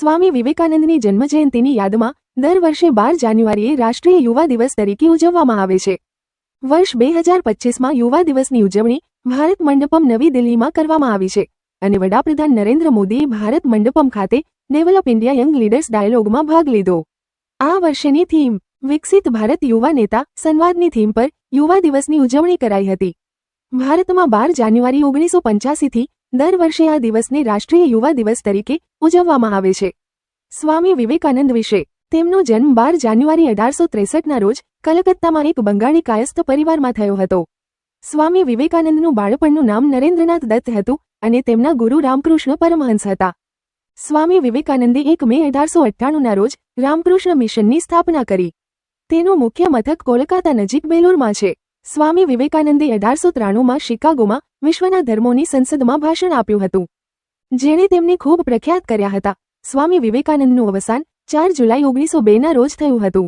સ્વામી વિવેકાનંદની જન્મજયંતિની યાદમાં દર વર્ષે બાર જાન્યુઆરીએ રાષ્ટ્રીય યુવા દિવસ તરીકે ઉજવવામાં આવે છે. વર્ષ બે હજાર પચીસમાં યુવા દિવસની ઉજવણી ભારત મંડપમ નવી દિલ્હીમાં કરવામાં આવી છે અને વડાપ્રધાન નરેન્દ્ર મોદીએ ભારત મંડપમ ખાતે ડેવલપ ઇન્ડિયા યંગ લીડર્સ ડાયલોગમાં ભાગ લીધો. આ વર્ષની થીમ, વિકસિત ભારત યુવા નેતા સંવાદની થીમ પર યુવા દિવસની ઉજવણી કરાઈ હતી. ભારતમાં બાર જાન્યુઆરી ઓગણીસો પંચ્યાસીથી દર વર્ષે આ દિવસને રાષ્ટ્રીય યુવા દિવસ તરીકે ઉજવવામાં આવે છે. સ્વામી વિવેકાનંદ વિશે, તેમનો જન્મ બાર જાન્યુઆરી અઢારસો ત્રેસઠના રોજ કલકત્તામાં એક બંગાળી કાયસ્થ પરિવારમાં થયો હતો. સ્વામી વિવેકાનંદનું બાળપણનું નામ નરેન્દ્રનાથ દત્ત હતું અને તેમના ગુરુ રામકૃષ્ણ પરમહંસ હતા. સ્વામી વિવેકાનંદે એક મે અઢારસો અઠ્ઠાણુંના રોજ રામકૃષ્ણ મિશનની સ્થાપના કરી. તેનું મુખ્ય મથક કોલકાતા નજીક બેલુરમાં છે. સ્વામી વિવેકાનંદે અઢારસો ત્રાણુંમાં શિકાગોમાં વિશ્વના ધર્મોની સંસદમાં ભાષણ આપ્યું હતું, જેણે તેમને ખૂબ પ્રખ્યાત કર્યા હતા. સ્વામી વિવેકાનંદનું અવસાન ચાર જુલાઈ ઓગણીસો બેના રોજ થયું હતું.